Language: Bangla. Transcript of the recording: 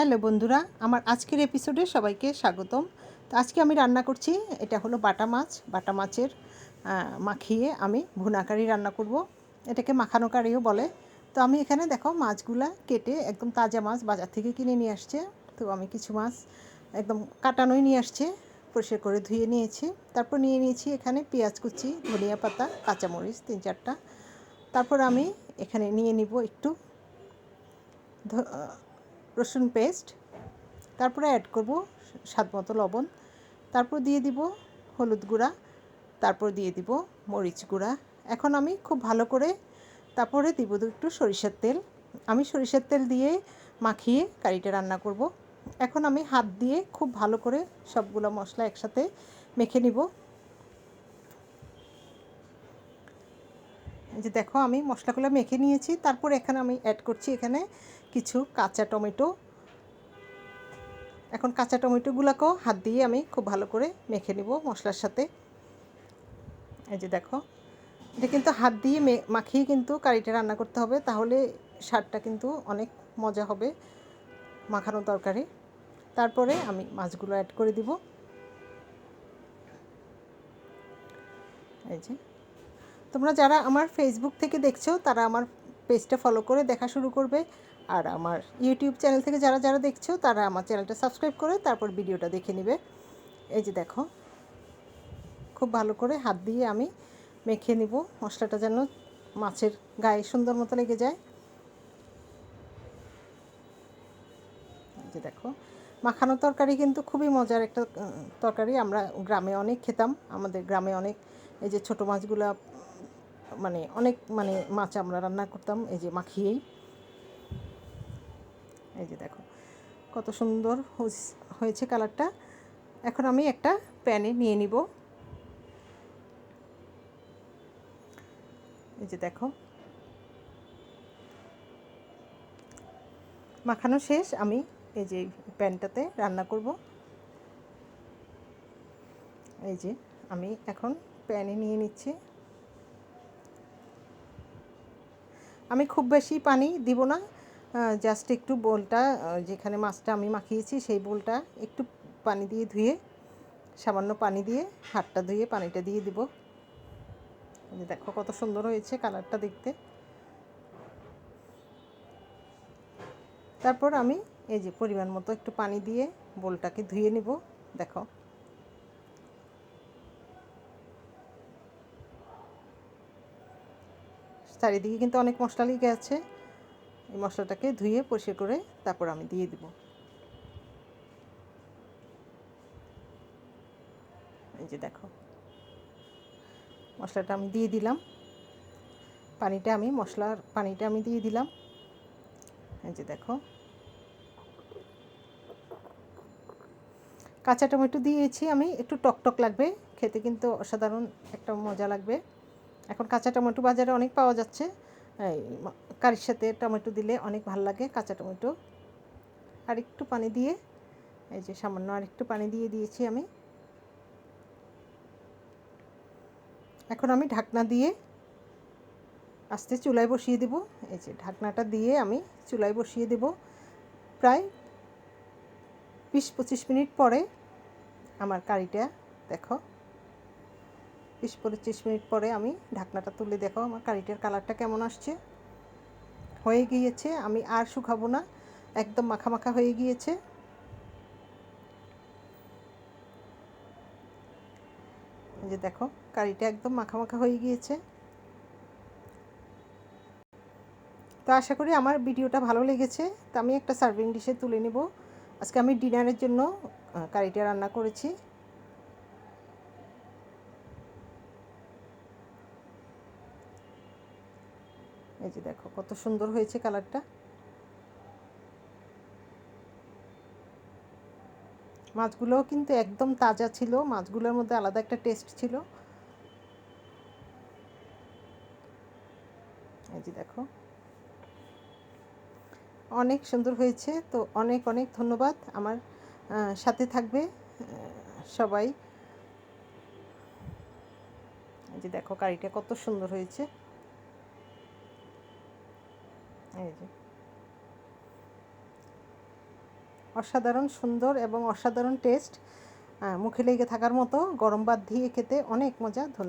হ্যালো বন্ধুরা, আমার আজকের এপিসোডে সবাইকে স্বাগতম। তো আজকে আমি রান্না করছি, এটা হলো বাটা মাছ, বাটা মাছের মাখিয়ে আমি ভুনাকারি রান্না করব। এটাকে মাখানো কারিও বলে। তো আমি এখানে দেখো মাছগুলা কেটে একদম তাজা মাছ বাজার থেকে কিনে নিয়ে আসছে। তো আমি কিছু মাছ একদম কাটানোই নিয়ে আসছে, পরিষ্কার করে ধুয়ে নিয়েছি। তারপর নিয়ে নিয়েছি এখানে পেঁয়াজ কুচি, ধনিয়া পাতা, কাঁচামরিচ, তিন চারটা। তারপর আমি এখানে নিয়ে নিব একটু রসুন পেস্ট, তারপরে অ্যাড করব স্বাদ মতো লবণ, তারপর দিয়ে দিব হলুদ গুঁড়া, তারপর দিয়ে দিব মরিচ গুঁড়া। এখন আমি খুব ভালো করে তারপরে দিব একটু সরিষার তেল। আমি সরিষার তেল দিয়ে মাখিয়ে কারিটা রান্না করব। এখন আমি হাত দিয়ে খুব ভালো করে সবগুলো মশলা একসাথে মেখে নিব। যে দেখো আমি মশলাগুলো মেখে নিয়েছি, তারপর এখানে আমি অ্যাড করছি এখানে কিছু কাঁচা টমেটো। এখন কাঁচা টমেটোগুলোকেও হাত দিয়ে আমি খুব ভালো করে মেখে নিব মশলার সাথে। এই যে দেখো, এটা কিন্তু হাত দিয়ে মাখিয়ে কিন্তু কারিটা রান্না করতে হবে, তাহলে স্বাদটা কিন্তু অনেক মজা হবে মাখানো তরকারি। তারপরে আমি মাছগুলো অ্যাড করে দিব। এই যে তোমরা যারা আমার ফেসবুক থেকে দেখছ, তারা আমার পেজটা ফলো করে দেখা শুরু করবে। আর আমার ইউটিউব চ্যানেল থেকে যারা যারা দেখছ, তারা আমার চ্যানেলটা সাবস্ক্রাইব করে তারপর ভিডিওটা দেখে নেবে। এই যে দেখো, খুব ভালো করে হাত দিয়ে আমি মেখে নিব। মশলাটা যেন মাছের গায়ে সুন্দর মতো লেগে যায়। এই যে দেখো, মাখানো তরকারি কিন্তু খুবই মজার একটা তরকারি। আমরা গ্রামে অনেক খেতাম। আমাদের গ্রামে অনেক, এই যে ছোটো মাছগুলা মানে অনেক মানে মাছ আমরা রান্না করতাম, এই যে মাখিয়েই। এই যে দেখো, কত সুন্দর হয়েছে- কালারটা। এখন আমি একটা প্যানে নিয়ে নিব। এই যে দেখো। মাখানো শেষ, আমি এই যে প্যানটাতে রান্না করব। এই যে আমি এখন প্যানে নিয়ে নিচ্ছি। আমি খুব বেশি পানি দিব না জাস্ট একটু বোলটা যেখানে মাছটা আমি মাখিয়েছি সেই বোলটা একটু পানি দিয়ে ধুয়ে, সামান্য পানি দিয়ে হাতটা ধুয়ে পানিটা দিয়ে দিব। দেখো কত সুন্দর হয়েছে কালারটা দেখতে। তারপর আমি এই যে পরিমাণ মতো একটু পানি দিয়ে বোলটাকে ধুয়ে নিব, দেখো। চারিদিকে কিন্তু অনেক মশলা লেগে আছে। এই মশলাটাকে ধুয়ে পরিষ্কার করে তারপর আমি দিয়ে দিব। এই যে দেখো, মশলাটা আমি দিয়ে দিলাম। পানিটা আমি, মশলার পানিটা আমি দিয়ে দিলাম। এই যে দেখো, কাঁচা টমেটো দিয়েছি আমি, একটু টকটক লাগবে, খেতে কিন্তু অসাধারণ একটা মজা লাগবে। এখন কাঁচা টমেটো বাজারে অনেক পাওয়া যাচ্ছে। কারির সাথে টমেটো দিলে অনেক ভালো লাগে কাঁচা টমেটো। আর একটু পানি দিয়ে, এই যে সামান্য আর একটু পানি দিয়ে দিয়েছি আমি। এখন আমি ঢাকনা দিয়ে আস্তে চুলায় বসিয়ে দেব। এই যে ঢাকনাটা দিয়ে আমি চুলায় বসিয়ে দেব। প্রায় বিশ পঁচিশ মিনিট পরে আমার কারিটা, দেখো বিশ পঁচিশ মিনিট পরে আমি ঢাকনাটা তুলে দেখো আমার কারিটার কালারটা কেমন আসছে। হয়ে গিয়েছে, আমি আর শুকাবো না, একদম মাখা হয়ে গিয়েছে। যে দেখো, কারিটা একদম মাখা হয়ে গিয়েছে। তো আশা করি আমার ভিডিওটা ভালো লেগেছে, তো আমি একটা সার্ভিং ডিশে তুলে নেব। আজকে আমি ডিনারের জন্য কারিটা রান্না করেছি। এই যে দেখো, কত সুন্দর হয়েছে কালারটা। মাছগুলোও কিন্তু একদম তাজা ছিল, মাছগুলোর মধ্যে আলাদা একটা টেস্ট ছিল। এই যে দেখো, অনেক সুন্দর হয়েছে, তো অনেক অনেক ধন্যবাদ আমার সাথে থাকবে সবাই। এই যে দেখো, কারিটা কত সুন্দর হয়েছে। এই যে। অসাধারণ সুন্দর এবং অসাধারণ টেস্ট মুখে লেগে থাকার মতো গরম ভাত দিয়ে খেতে অনেক মজা, ধন্যবাদ।